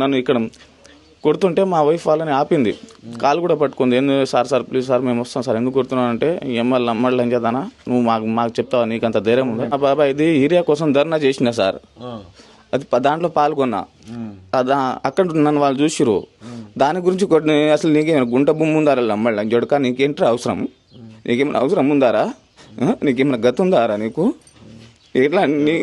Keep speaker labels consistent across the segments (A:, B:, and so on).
A: నన్ను ఇక్కడ కొడుతుంటే మా వైఫ్ వాళ్ళని ఆపింది. కాలు కూడా పట్టుకుంది. ఎందుకు సార్ సార్ ప్లీజ్ సార్ మేము వస్తాం సార్. ఎందుకు కొడుతున్నావు అంటే ఎమ్మెల్యే అమ్మళ్ళు ఏం చేద్దానా నువ్వు మాకు మాకు చెప్తావా? నీకు అంత ధైర్యం ఉందా? ఆ బాబా ఇది ఏరియా కోసం ధర్నా చేసిన సార్. అది దాంట్లో పాల్గొన్నా. అదా అక్కడ నన్ను వాళ్ళు చూసిరు దాని గురించి కొన్ని అసలు నీకేమైనా గుంట భూమి ఉందారా అమ్మళ్ళ జొడక నీకేంటి అవసరం? నీకేమైనా అవసరం ఉందారా? నీకేమైనా గత ఉందారా నీకు? ఇట్లా నీ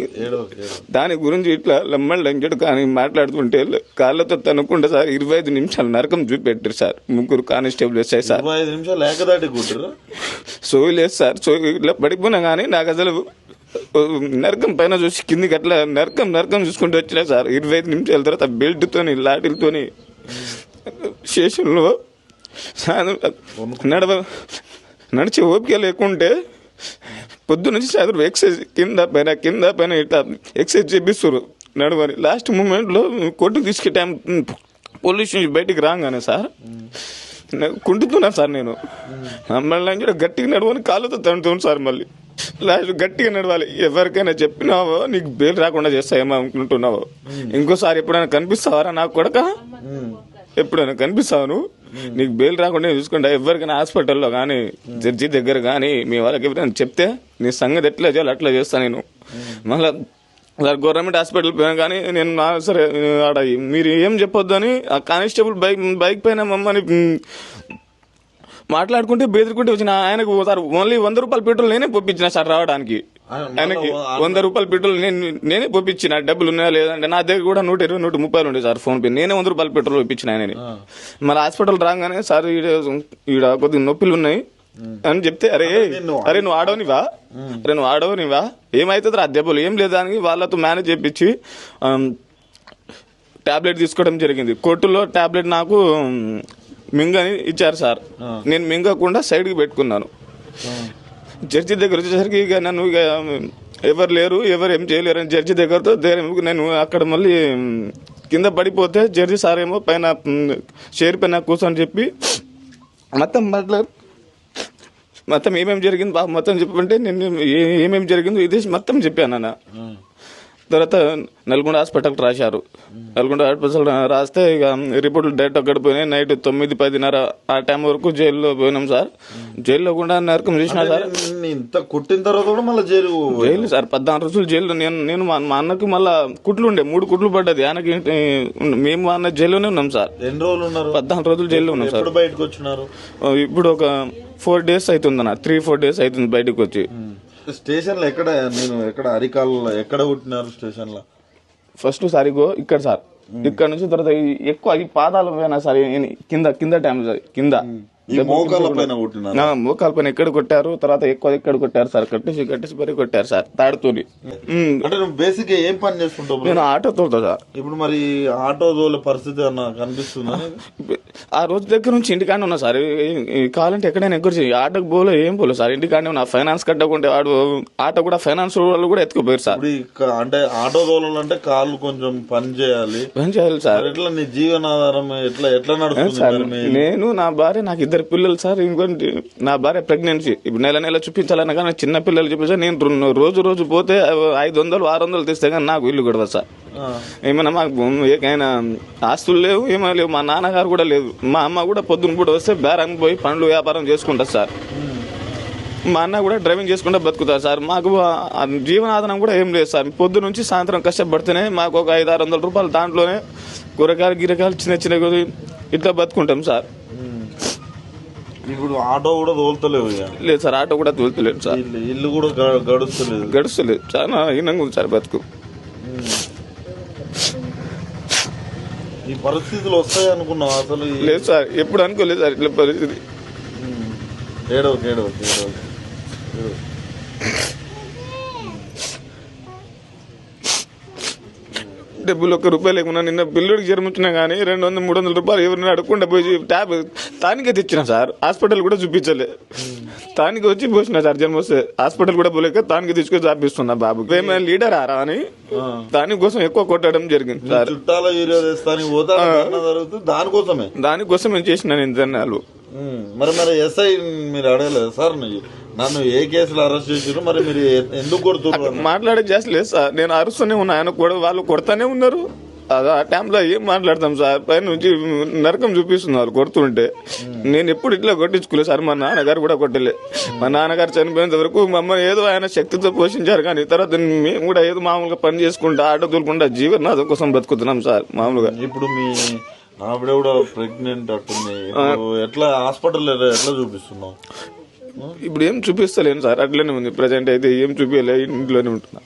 A: దాని గురించి ఇట్లా లమ్మళ్ళ లంజడు కానీ మాట్లాడుతుంటే కాళ్ళతో తనుకుంటే సార్ ఇరవై ఐదు నిమిషాలు నరకం చూపెట్టారు సార్. ముగ్గురు కానిస్టేబుల్ వచ్చాయి సార్.
B: ఇరవై ఐదు నిమిషాలు ఏకదాటి కుట్టారు
A: సోయి లేదు సార్. సోయి ఇట్లా పడిపోయినా కానీ నాకు అసలు నరకం పైన చూసి కిందికి అట్లా నరకం నరకం చూసుకుంటూ వచ్చినా సార్. ఇరవై ఐదు నిమిషాల తర్వాత బెల్ట్తోని లాటిలతోని స్టేషన్లో నడవ నడిచి ఓపిక లేకుంటే పొద్దు నుంచి సాయంత్రం ఎక్సైజ్ కింద పైన కింద పైన ఇట్లా ఎక్సైజ్ చేపిస్తారు నడవని లాస్ట్ మూమెంట్లో కొట్టుకు తీసుకే టైం పోలీస్ నుంచి బయటికి రాగానే సార్ నాకు కుంటుతున్నా సార్ నేను. మళ్ళీ కూడా గట్టిగా నడవని కాళ్ళతో తంటున్నాను సార్ మళ్ళీ. లాస్ట్ గట్టిగా నడవాలి. ఎవరికైనా చెప్పినావో నీకు బెయిల్ రాకుండా చేస్తాయేమో అనుకుంటున్నావో. ఇంకోసారి ఎప్పుడైనా కనిపిస్తావారా నాకు కొడక? ఎప్పుడైనా కనిపిస్తావు నువ్వు? నీకు బెయిల్ రాకుండా చూసుకుంటా. ఎవరికైనా హాస్పిటల్లో కానీ జడ్జి దగ్గర కానీ మీ వాళ్ళకి ఎవరైనా చెప్తే నీ సంగతి ఎట్లా చేయాలి అట్లా చేస్తాను నేను. మళ్ళీ గవర్నమెంట్ హాస్పిటల్ పోయినా కానీ నేను నా సరే ఆడ మీరు ఏం చెప్పొద్దు అని ఆ కానిస్టేబుల్ బైక్ బైక్ పైన మమ్మల్ని మాట్లాడుకుంటే బెదిరుకుంటే వచ్చిన ఆయనకు సార్ ఓన్లీ వంద రూపాయల పెట్రోల్ నేనే పంపించిన సార్ రావడానికి. ఆయనకి వంద రూపాయల పెట్రోల్ నేను నేనే పంపించిన డబ్బులు ఉన్నాయా లేదంటే నా దగ్గర కూడా నూట ఇరవై నూట ముప్పై ఉండే సార్ ఫోన్ పే. నేనే వంద రూపాయల పెట్రోల్ పంపించిన ఆయనని. మళ్ళీ హాస్పిటల్ రాగానే సార్ ఈడ కొద్దిగా నొప్పులు ఉన్నాయి అని చెప్తే అరే అరే నువ్వు ఆడవనివా అరే నువ్వు ఆడవనివా ఏమైతుంది రా దెబ్బలు ఏం లేదా అని వాళ్ళతో మేనేజ్ చేపించి టాబ్లెట్ తీసుకోవడం జరిగింది. కొట్టులో టాబ్లెట్ నాకు మింగని ఇచ్చారు సార్. నేను మింగకుండా సైడ్కి పెట్టుకున్నాను. జడ్జి దగ్గర వచ్చేసరికి ఇక నన్ను ఇక ఎవరు లేరు ఎవరు ఏం చేయలేరు అని జడ్జి దగ్గరతో ధైర్యం నేను అక్కడ మళ్ళీ కింద పడిపోతే జడ్జి సార్ ఏమో పైన షేర్ పైన కూర్చొని చెప్పి మొత్తం మాట్లాడు మొత్తం ఏమేమి జరిగింది బాబు మొత్తం చెప్పంటే నేను ఏమేమి జరిగిందో ఇది మొత్తం చెప్పాను అన్న తర్వాత నల్గొండ హాస్పిటల్కి రాశారు. నల్గొండ హాస్పిటల్ రాస్తే ఇక రిపోర్ట్లు డైరెక్ట్ అక్కడ పోయినాయి. నైట్ తొమ్మిది పదిన్నర ఆ టైం వరకు జైల్లో పోయినాం సార్. జైల్లో కూడా నరకం చేసిన సార్.
B: ఇంత కొట్టిన తర్వాత కూడా మళ్ళీ జైలు
A: జైలు సార్ పద్నాలుగు రోజులు జైల్లో. నేను నేను మా అన్నకి మళ్ళా కుట్లు ఉండే మూడు కుట్లు పడ్డది. ఆయనకి మేము మా అన్న జైల్లోనే ఉన్నాం సార్.
B: ఎన్ని రోజులు ఉన్నారు?
A: పద్నాలుగు రోజులు జైల్లో ఉన్నాం సార్.
B: బయటకు వచ్చినారు?
A: ఇప్పుడు ఒక ఫోర్ డేస్ అవుతుంది అన్న త్రీ ఫోర్ డేస్ అవుతుంది బయటకు వచ్చి.
B: స్టేషన్లో ఎక్కడ నేను ఎక్కడ అరికాలలో ఎక్కడ కొట్టినారు స్టేషన్లో
A: ఫస్ట్ సారిగో ఇక్కడ సార్. ఇక్కడ నుంచి తర్వాత ఎక్కువ ఈ పాదాల పైన సార్ కింద కింద టైం కింద.
B: మోకాల పైన
A: మోకాల పైన ఎక్కడ కొట్టారు? తర్వాత ఎక్కువ ఎక్కడ కొట్టారు సార్? కట్టేసి కట్టేసి పరి కొట్టారు సార్ తాడుతోని.
B: అంటే నువ్వు బేసిక్ ఏం పని చేసుకుంటావు?
A: నేను ఆటో తోలుతా సార్.
B: ఇప్పుడు మరి ఆటో దోలే పరిస్థితి అన్న కనిపిస్తుందా
A: ఆ రోజు దగ్గర నుంచి ఇంటికానే ఉన్నా సార్. కావాలంటే ఎక్కడైనా ఎక్కడ ఆటోకి పోలే ఏం పోలే సార్. ఇంటికానే ఉన్నా. ఫైనాన్స్ కట్టకుంటే వాడు ఆటో కూడా ఫైనాన్స్ వాళ్ళు కూడా ఎత్తుకుపోయారు సార్.
B: అంటే ఆటో దోలాలంటే కాళ్ళు కొంచెం పని చేయాలి.
A: ఏం చేయాలి సార్.
B: మరి ఎట్లా నీ జీవనాధారం ఎట్లా ఎట్లా నడుస్తుంది మరి
A: నేను నా భార్య నాకు ఇద్దరు పిల్లలు సార్ ఇంకోటి నా భార్య ప్రెగ్నెన్సీ ఇప్పుడు నెల నెల చూపించాలన్నా కానీ చిన్న పిల్లలు చూపించా నేను రోజు రోజు పోతే ఐదు వందలు ఆరు వందలు తెస్తే కానీ నాకు ఇల్లు గొడవ సార్. ఏమైనా మాకు ఏకైనా ఆస్తులు లేవు ఏమీ లేవు మా నాన్నగారు కూడా లేదు. మా అమ్మ కూడా పొద్దున పూట వస్తే బేరానికి పోయి పండ్లు వ్యాపారం చేసుకుంటారు సార్. మా అన్న కూడా డ్రైవింగ్ చేసుకుంటూ బతుకుతారు సార్. మాకు జీవనాధారం కూడా ఏం లేదు సార్. పొద్దు నుంచి సాయంత్రం కష్టపడితేనే మాకు ఒక ఐదు ఆరు వందల రూపాయలు దాంట్లోనే కూరగాయలు గిరగాయలు చిన్న చిన్న ఇట్లా బతుకుంటాం సార్.
B: ఇప్పుడు ఆటో కూడా తోలుతలేవు
A: లేదు సార్ ఆటో కూడా తోలుతలేదు సార్.
B: ఇల్లు కూడా గడుస్తలేదు.
A: గడుస్తలేదు. చాలా హీనంగా ఉంది సార్ బతుకు.
B: ఈ పరిస్థితులు వస్తాయి అనుకున్నావు అసలు
A: లేదు సార్ ఎప్పుడు అనుకోలేదు సార్ ఇట్లా పరిస్థితి.
B: ఏడవకు ఏడవకు ఏడవకు.
A: డబ్బులు ఒక్క రూపాయలు లేకుండా నిన్న పిల్లుడికి జ్వరం వచ్చినా కానీ రెండు వందలు మూడు వందల రూపాయలు ఎవరిని అడగకుండా పోయి ట్యాబ్ తానికే తెచ్చిన సార్. హాస్పిటల్ కూడా చూపించలే. తానికి వచ్చి పోసిన సార్ జ్వరం వస్తే హాస్పిటల్ కూడా పోలేక తానికి తీసుకొని చాపిస్తున్నా బాబుకి ఏమైనా లీడర్ ఆరా అని దానికోసం ఎక్కువ కొట్టడం జరిగింది సార్.
B: చుట్టాల దానికోసమే
A: దానికోసం నేను చేసిన
B: మరి మరి ఎస్ఐ మీరు అడగలేదు సార్? నన్ను ఏ కేసులో అరెస్ట్ చేసారు మరి మీరు ఎందుకు కొడుతున్నారు
A: మాట్లాడే చేస్తలేదు సార్. నేను అరుస్తూనే ఉన్నా. ఆయన కూడా వాళ్ళు కొడతానే ఉన్నారు. అదో ఆ టైంలో ఏం మాట్లాడతాం సార్? పైన నుంచి నరకం చూపిస్తున్నారు కొడుతుంటే. నేను ఎప్పుడు ఇట్లా కొట్టించుకోలేదు సార్. మా నాన్నగారు కూడా కొట్టలే. మా నాన్నగారు చనిపోయేంత వరకు మమ్మల్ని ఏదో ఆయన శక్తితో పోషించారు. కానీ తర్వాత మేము కూడా ఏదో మామూలుగా పని చేసుకుంటా ఆటో తోలుకుంటా జీవనాథం కోసం బతుకుతున్నాం సార్ మామూలుగా.
B: ఇప్పుడు మీ ఆవిడ కూడా ప్రెగ్నెంట్ అట్టుంది ఎట్లా హాస్పిటల్ ఎట్లా చూపిస్తున్నావు?
A: ఇప్పుడు ఏం చూపిస్తలేను సార్. అట్లనే ఉంది. ప్రజెంట్ అయితే ఏం చూపించలే ఇంట్లోనే ఉంటున్నా.